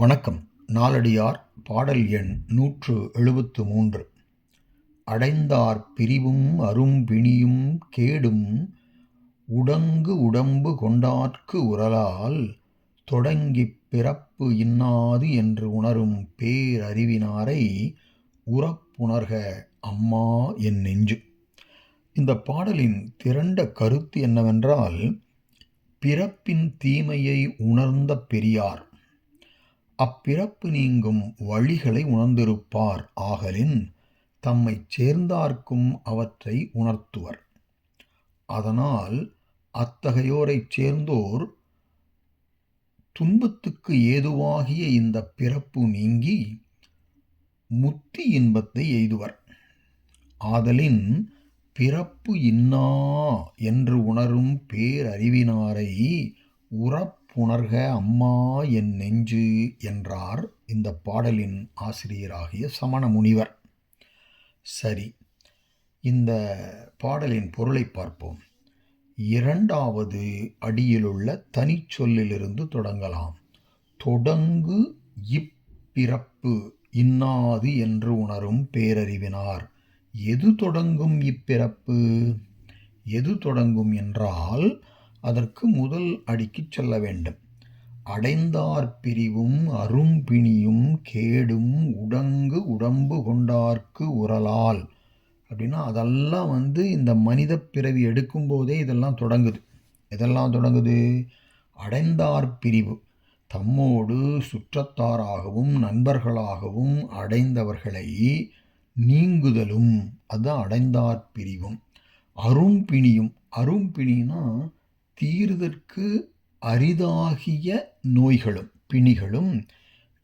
வணக்கம். நாலடியார் பாடல் எண் நூற்று எழுபத்து மூன்று அடைந்தார் பிரிவும் அரும்பிணியும் கேடும் உடங்கு உடம்பு கொண்டார்க்கு உரலால் தொடங்கிப் பிறப்பு இன்னாது என்று உணரும் பேரறிவினாரை உறப்புணர்க அம்மா என் நெஞ்சு. இந்த பாடலின் திரண்ட கருத்து என்னவென்றால் பிறப்பின் தீமையை உணர்ந்த பெரியார் அப்பிறப்பு நீங்கும் வழிகளை உணர்ந்திருப்பார் ஆகலின் தம்மைச் சேர்ந்தார்க்கும் அவற்றை உணர்த்துவர். அதனால் அத்தகையோரைச் சேர்ந்தோர் துன்பத்துக்கு ஏதுவாகிய இந்த பிறப்பு நீங்கி முத்தி இன்பத்தை எய்துவர். ஆதலின் பிறப்பு இன்னா என்று உணரும் பேரறிவினாரை புணர்க அம்மா என் நெஞ்சு என்றார் இந்த பாடலின் ஆசிரியராகிய சமண முனிவர் சரி இந்த பாடலின் பொருளை பார்ப்போம். இரண்டாவது அடியிலுள்ள தனிச்சொல்லிலிருந்து தொடங்கலாம். தொடங்கு இப்பிறப்பு இன்னாது என்று உணரும் பேரறிவினார். எது தொடங்கும் இப்பிறப்பு? எது தொடங்கும் என்றால் அதற்கு முதல் அடிக்கு செல்ல வேண்டும். அடைந்தார் பிரிவும் அரும்பிணியும் கேடும் உடங்கு உடம்பு கொண்டார்க்கு உரலால். அப்படின்னா அதெல்லாம் வந்து இந்த மனித பிறவி எடுக்கும்போதே இதெல்லாம் தொடங்குது. இதெல்லாம் தொடங்குது? அடைந்தார் பிரிவு. தம்மோடு சுற்றத்தாராகவும் நண்பர்களாகவும் அடைந்தவர்களை நீங்குதலும். அதுதான் அடைந்தார் பிரிவும். அரும்பிணியும் அரும்பிணினா தீர்தற்கு அரிதாகிய நோய்களும் பிணிகளும்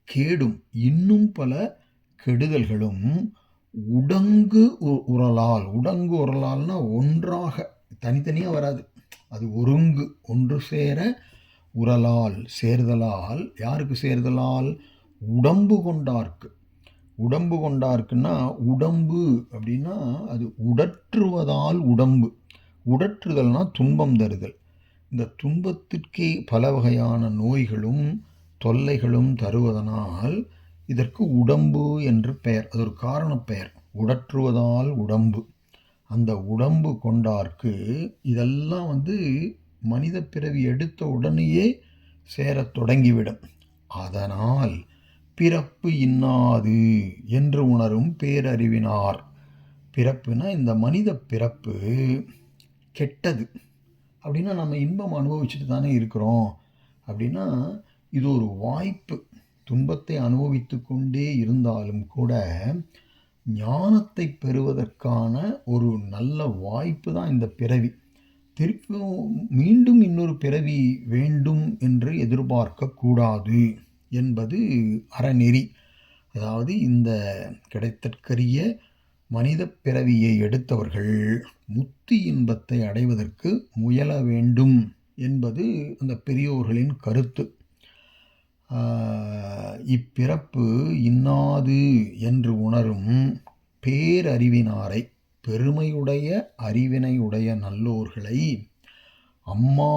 கேடும் இன்னும் பல கெடுதல்களும் உடங்கு உரலால் உடங்கு உரலால்னா ஒன்றாக தனித்தனியாக வராது. அது ஒருங்கு ஒன்று சேர உரலால் சேர்தலால் யாருக்கு சேர்தலால்? உடம்பு கொண்டார்க்கு. உடம்பு கொண்டார்க்குன்னா உடம்பு அப்படின்னா அது உடற்றுவதால் உடம்பு. உடற்றுதல்னால் துன்பம் தருதல். இந்த துன்பத்திற்கே பல வகையான நோய்களும் தொல்லைகளும் தருவதனால் இதற்கு உடம்பு என்று பெயர். அது ஒரு காரண பெயர் உடற்றுவதால் உடம்பு. அந்த உடம்பு கொண்டார்க்கு இதெல்லாம் வந்து மனித பிறவி எடுத்த உடனேயே சேரத் தொடங்கிவிடும். அதனால் பிறப்பு இன்னாது என்று உணரும் பேரறிவினார். பிறப்புனா இந்த மனித பிறப்பு கெட்டது. அப்படின்னா நம்ம இன்பம் அனுபவிச்சுட்டு தானே இருக்கிறோம். அப்படின்னா இது ஒரு வாய்ப்பு. துன்பத்தை அனுபவித்து கொண்டே இருந்தாலும் கூட ஞானத்தை பெறுவதற்கான ஒரு நல்ல வாய்ப்பு தான் இந்த பிறவி. திருப்பியும் மீண்டும் இன்னொரு பிறவி வேண்டும் என்று எதிர்பார்க்கக்கூடாது என்பது அறநெறி. அதாவது இந்த கிடைத்தற்கரிய மனித பிறவியை எடுத்தவர்கள் முத்தி இன்பத்தை அடைவதற்கு முயல வேண்டும் என்பது அந்த பெரியோர்களின் கருத்து. இப்பிறப்பு இன்னாது என்று உணரும் பேரறிவினாரை பெருமையுடைய அறிவினையுடைய நல்லோர்களை அம்மா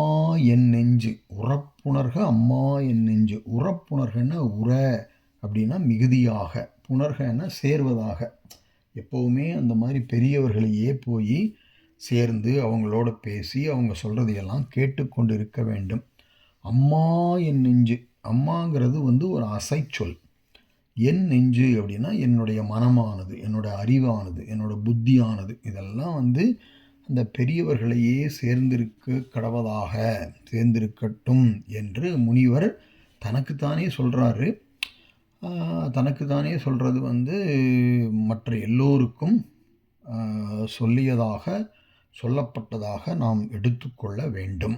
என் நெஞ்சு உறப்புணர்க அம்மா என் நெஞ்சு. உறப்புணர்கன்னா உற அப்படின்னா மிகுதியாக புணர்கன்னா சேர்வதாக. எப்போவுமே அந்த மாதிரி பெரியவர்களையே போய் சேர்ந்து அவங்களோட பேசி அவங்க சொல்கிறதையெல்லாம் கேட்டுக்கொண்டு இருக்க வேண்டும். அம்மா என் நெஞ்சு. அம்மாங்கிறது வந்து ஒரு அசைச்சொல். என் நெஞ்சு அப்படின்னா என்னுடைய மனமானது என்னோடய அறிவானது என்னோடய புத்தியானது. இதெல்லாம் வந்து அந்த பெரியவர்களையே சேர்ந்திருக்க கடவதாக சேர்ந்திருக்கட்டும் என்று முனிவர் தனக்குத்தானே சொல்கிறாரு தனக்குத்தானே சொல்கிறது வந்து மற்ற எல்லோருக்கும் சொல்லியதாக சொல்லப்பட்டதாக நாம் எடுத்துக்கொள்ள வேண்டும்.